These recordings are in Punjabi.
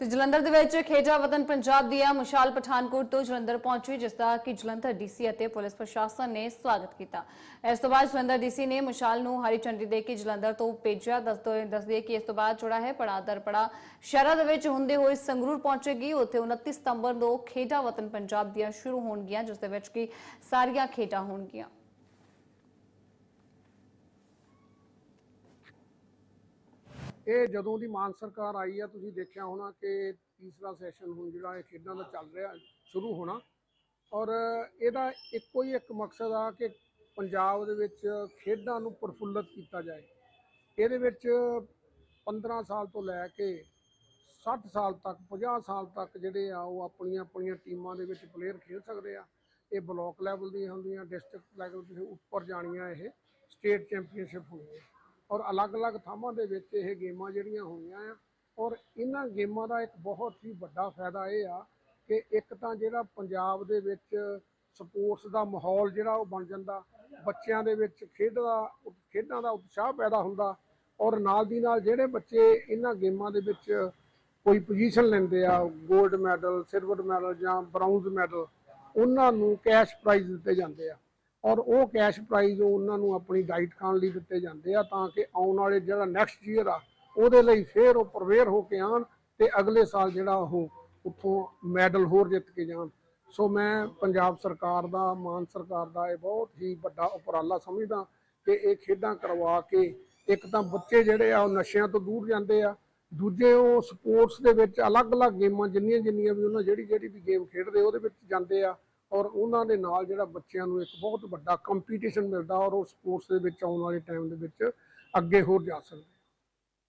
ਤੇ ਜਲੰਧਰ ਦੇ ਵਿੱਚ ਖੇਜਾ ਵਤਨ ਪੰਜਾਬ ਦੀਆਂ ਮਸ਼ਾਲ ਪਠਾਨਕੋਟ ਤੋਂ ਜਲੰਧਰ ਪਹੁੰਚੀ, ਜਿਸ ਦਾ ਕਿ ਜਲੰਧਰ ਡੀਸੀ ਅਤੇ ਪੁਲਿਸ ਪ੍ਰਸ਼ਾਸਨ ਨੇ ਸਵਾਗਤ ਕੀਤਾ। ਇਸ ਤੋਂ ਬਾਅਦ ਜਲੰਧਰ ਡੀਸੀ ਨੇ ਮਸ਼ਾਲ ਨੂੰ ਹਰੀ ਝੰਡੀ ਦੇ ਕੇ ਜਲੰਧਰ ਤੋਂ ਭੇਜਿਆ। ਦੱਸਦੇ ਦੱਸਦੇ ਕਿ ਇਸ ਤੋਂ ਬਾਅਦ ਜਿਹੜਾ ਹੈ ਪੜਾ ਦਰ ਪੜਾ ਸ਼ਹਿਰਾਂ ਦੇ ਵਿੱਚ ਹੁੰਦੇ ਹੋਏ ਸੰਗਰੂਰ ਪਹੁੰਚੇਗੀ। ਉੱਥੇ 29 ਸਤੰਬਰ ਨੂੰ ਖੇਜਾ ਵਤਨ ਪੰਜਾਬ ਦੀਆਂ ਸ਼ੁਰੂ ਹੋਣਗੀਆਂ, ਜਿਸ ਦੇ ਵਿੱਚ ਕਿ ਸਾਰੀਆਂ ਖੇਡਾਂ ਹੋਣਗੀਆਂ। ਇਹ ਜਦੋਂ ਦੀ ਮਾਨ ਸਰਕਾਰ ਆਈ ਆ, ਤੁਸੀਂ ਦੇਖਿਆ ਹੋਣਾ ਕਿ ਤੀਸਰਾ ਸੈਸ਼ਨ ਹੁਣ ਜਿਹੜਾ ਇਹ ਖੇਡਾਂ ਦਾ ਚੱਲ ਰਿਹਾ, ਸ਼ੁਰੂ ਹੋਣਾ। ਔਰ ਇਹਦਾ ਇੱਕੋ ਹੀ ਇੱਕ ਮਕਸਦ ਆ ਕਿ ਪੰਜਾਬ ਦੇ ਵਿੱਚ ਖੇਡਾਂ ਨੂੰ ਪ੍ਰਫੁੱਲਤ ਕੀਤਾ ਜਾਏ। ਇਹਦੇ ਵਿੱਚ 15 ਸਾਲ ਤੋਂ ਲੈ ਕੇ 60 ਸਾਲ ਤੱਕ 50 ਸਾਲ ਤੱਕ ਜਿਹੜੇ ਆ, ਉਹ ਆਪਣੀਆਂ ਆਪਣੀਆਂ ਟੀਮਾਂ ਦੇ ਵਿੱਚ ਪਲੇਅਰ ਖੇਡ ਸਕਦੇ ਆ। ਇਹ ਬਲਾਕ ਲੈਵਲ ਦੀਆਂ ਹੁੰਦੀਆਂ ਡਿਸਟ੍ਰਿਕਟ ਲੈਵਲ ਤੇ ਉੱਪਰ ਜਾਣੀਆਂ ਇਹ ਸਟੇਟ ਚੈਂਪੀਅਨਸ਼ਿਪ ਹੋਣੀਆਂ ਔਰ ਅਲੱਗ-ਅਲੱਗ ਥਾਵਾਂ ਦੇ ਵਿੱਚ ਇਹ ਗੇਮਾਂ ਜਿਹੜੀਆਂ ਹੋਈਆਂ ਆ, ਔਰ ਇਹਨਾਂ ਗੇਮਾਂ ਦਾ ਇੱਕ ਬਹੁਤ ਹੀ ਵੱਡਾ ਫਾਇਦਾ ਇਹ ਆ ਕਿ ਇੱਕ ਤਾਂ ਜਿਹੜਾ ਪੰਜਾਬ ਦੇ ਵਿੱਚ ਸਪੋਰਟਸ ਦਾ ਮਾਹੌਲ ਜਿਹੜਾ ਉਹ ਬਣ ਜਾਂਦਾ, ਬੱਚਿਆਂ ਦੇ ਵਿੱਚ ਖੇਡ ਦਾ ਖੇਡਾਂ ਦਾ ਉਤਸ਼ਾਹ ਪੈਦਾ ਹੁੰਦਾ, ਔਰ ਨਾਲ ਦੀ ਨਾਲ ਜਿਹੜੇ ਬੱਚੇ ਇਹਨਾਂ ਗੇਮਾਂ ਦੇ ਵਿੱਚ ਕੋਈ ਪੋਜੀਸ਼ਨ ਲੈਂਦੇ ਆ 골ਡ ਮੈਡਲ ਸਿਲਵਰ ਮੈਡਲ ਜਾਂ ਬ੍ਰਾਊਨਜ਼ ਮੈਡਲ ਉਹਨਾਂ ਨੂੰ ਕੈਸ਼ ਪ੍ਰਾਈਜ਼ ਦਿੱਤੇ ਜਾਂਦੇ ਆ। ਔਰ ਉਹ ਕੈਸ਼ ਪ੍ਰਾਈਜ਼ ਉਹਨਾਂ ਨੂੰ ਆਪਣੀ ਡਾਈਟ ਖਾਣ ਲਈ ਦਿੱਤੇ ਜਾਂਦੇ ਆ ਤਾਂ ਕਿ ਆਉਣ ਵਾਲੇ ਜਿਹੜਾ ਨੈਕਸਟ ਈਅਰ ਆ, ਉਹਦੇ ਲਈ ਫੇਰ ਉਹ ਪ੍ਰਵੇਅਰ ਹੋ ਕੇ ਆਣ ਤੇ ਅਗਲੇ ਸਾਲ ਜਿਹੜਾ ਉਹ ਉੱਥੋਂ ਮੈਡਲ ਹੋਰ ਜਿੱਤ ਕੇ ਜਾਣ। ਸੋ ਮੈਂ ਪੰਜਾਬ ਸਰਕਾਰ ਦਾ, ਮਾਨ ਸਰਕਾਰ ਦਾ ਇਹ ਬਹੁਤ ਹੀ ਵੱਡਾ ਉਪਰਾਲਾ ਸਮਝਦਾ ਕਿ ਇਹ ਖੇਡਾਂ ਕਰਵਾ ਕੇ ਇੱਕ ਤਾਂ ਬੱਚੇ ਜਿਹੜੇ ਆ ਉਹ ਨਸ਼ਿਆਂ ਤੋਂ ਦੂਰ ਜਾਂਦੇ ਆ, ਦੂਜੇ ਉਹ ਸਪੋਰਟਸ ਦੇ ਵਿੱਚ ਅਲੱਗ-ਅਲੱਗ ਗੇਮਾਂ ਜਿੰਨੀਆਂ ਜਿੰਨੀਆਂ ਵੀ ਉਹਨਾਂ ਜਿਹੜੀ ਜਿਹੜੀ ਵੀ ਗੇਮ ਖੇਡਦੇ ਉਹਦੇ ਵਿੱਚ ਜਾਂਦੇ ਆ। ਔਰ ਉਹਨਾਂ ਦੇ ਨਾਲ ਜਿਹੜਾ ਬੱਚਿਆਂ ਨੂੰ ਇੱਕ ਬਹੁਤ ਵੱਡਾ ਕੰਪੀਟੀਸ਼ਨ ਮਿਲਦਾ ਔਰ ਉਹ ਸਪੋਰਟਸ ਦੇ ਵਿੱਚ ਆਉਣ ਵਾਲੇ ਟਾਈਮ ਦੇ ਵਿੱਚ ਅੱਗੇ ਹੋਰ ਜਾ ਸਕਦੇ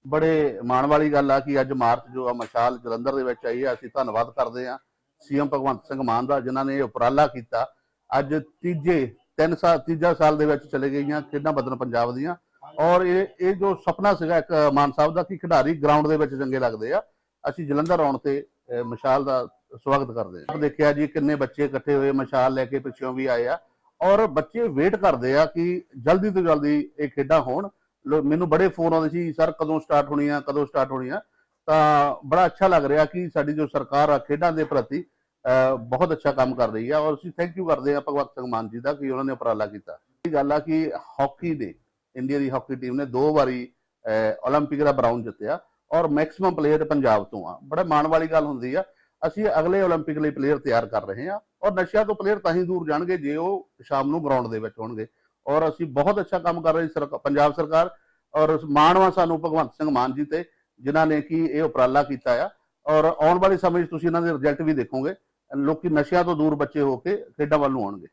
ਬੜੇ ਮਾਣ ਵਾਲੀ ਗੱਲ ਆ ਕਿ ਅੱਜ ਮਾਰਚ ਜੋ ਆ ਮਸ਼ਾਲ ਜਲੰਧਰ ਦੇ ਵਿੱਚ ਆਈ ਆ ਅਸੀਂ ਧੰਨਵਾਦ ਕਰਦੇ ਆ ਸੀਐਮ ਭਗਵੰਤ ਸਿੰਘ ਮਾਨ ਦਾ, ਜਿਨ੍ਹਾਂ ਨੇ ਇਹ ਉਪਰਾਲਾ ਕੀਤਾ। ਅੱਜ ਤੀਜੇ, ਤਿੰਨ ਸਾਲ ਤੀਜਾ ਸਾਲ ਦੇ ਵਿੱਚ ਚਲੇ ਗਈਆਂ ਖੇਡਾਂ ਬਦਨ ਪੰਜਾਬ ਦੀਆਂ। ਔਰ ਇਹ ਇਹ ਜੋ ਸੁਪਨਾ ਸੀਗਾ ਇੱਕ ਮਾਨ ਸਾਹਿਬ ਦਾ ਕਿ ਖਿਡਾਰੀ ਗਰਾਊਂਡ ਦੇ ਵਿੱਚ ਚੰਗੇ ਲੱਗਦੇ ਆ। ਅਸੀਂ ਜਲੰਧਰ ਆਉਣ ਤੇ ਮਸ਼ਾਲ ਦਾ ਸਵਾਗਤ ਕਰਦੇ ਆ ਦੇਖਿਆ ਜੀ ਕਿੰਨੇ ਬੱਚੇ ਇਕੱਠੇ ਹੋਏ ਮਸ਼ਾਲ ਲੈ ਕੇ ਪਿੱਛੋਂ ਵੀ ਆਏ ਆ ਔਰ ਬੱਚੇ ਵੇਟ ਕਰਦੇ ਆ ਕਿ ਜਲਦੀ ਤੋਂ ਜਲਦੀ ਇਹ ਖੇਡਾਂ ਹੋਣ ਲੋ- ਮੈਨੂੰ ਬੜੇ ਫੋਨ ਆਉਂਦੇ ਸੀ ਸਰ ਕਦੋਂ ਸਟਾਰਟ ਹੋਣੀਆਂ ਕਦੋਂ ਸਟਾਰਟ ਹੋਣੀਆਂ ਤਾਂ ਬੜਾ ਅੱਛਾ ਲੱਗ ਰਿਹਾ ਕਿ ਸਾਡੀ ਜੋ ਸਰਕਾਰ ਆ ਖੇਡਾਂ ਦੇ ਪ੍ਰਤੀ ਅਹ, ਬਹੁਤ ਅੱਛਾ ਕੰਮ ਕਰ ਰਹੀ ਆ ਔਰ ਅਸੀਂ ਥੈਂਕ ਯੂ ਕਰਦੇ ਆ ਭਗਵੰਤ ਸਿੰਘ ਮਾਨ ਜੀ ਦਾ ਕਿ ਉਹਨਾਂ ਨੇ ਉਪਰਾਲਾ ਕੀਤਾ ਇਹ ਗੱਲ ਆ ਕਿ ਹਾਕੀ ਦੇ ਇੰਡੀਆ ਦੀ ਹਾਕੀ ਟੀਮ ਨੇ ਦੋ ਵਾਰੀ ਅਹ, 올림픽 ਦਾ ਬ੍ਰਾਊਨ ਜਿੱਤਿਆ ਔਰ ਮੈਕਸਿਮਮ ਪਲੇਅਰ ਪੰਜਾਬ ਤੋਂ ਆ ਬੜਾ ਮਾਣ ਵਾਲੀ ਗੱਲ ਹੁੰਦੀ ਆ ਅਸੀਂ ਅਗਲੇ 올림픽 ਲਈ ਪਲੇਅਰ ਤਿਆਰ ਕਰ ਰਹੇ ਹਾਂ ਔਰ ਨਸ਼ਿਆਂ ਤੋਂ ਪਲੇਅਰ ਤਾਂ ਹੀ ਦੂਰ ਜਾਣਗੇ ਜੇ ਉਹ ਸ਼ਾਮ ਨੂੰ ਗਰਾਊਂਡ ਦੇ ਵਿੱਚ ਹੋਣਗੇ ਔਰ ਅਸੀਂ ਬਹੁਤ ਅੱਛਾ ਕੰਮ ਕਰ ਰਹੀ ਸਰਕਾਰ ਪੰਜਾਬ ਸਰਕਾਰ ਔਰ ਮਾਣਵਾ ਸਾਨੂੰ ਭਗਵੰਤ ਸਿੰਘ ਮਾਨ ਜੀ ਤੇ ਜਿਨ੍ਹਾਂ ਨੇ ਕਿ ਇਹ ਉਪਰਾਲਾ ਕੀਤਾ ਆ ਔਰ ਆਉਣ ਵਾਲੇ ਸਮੇਂ 'ਚ ਤੁਸੀਂ ਇਹਨਾਂ ਦੇ ਰਿਜ਼ਲਟ ਵੀ ਦੇਖੋਗੇ ਲੋਕੀ ਨਸ਼ਿਆਂ ਤੋਂ ਦੂਰ ਬੱਚੇ ਹੋ ਕੇ ਖੇਡਾਂ ਵੱਲ ਨੂੰ ਆਉਣਗੇ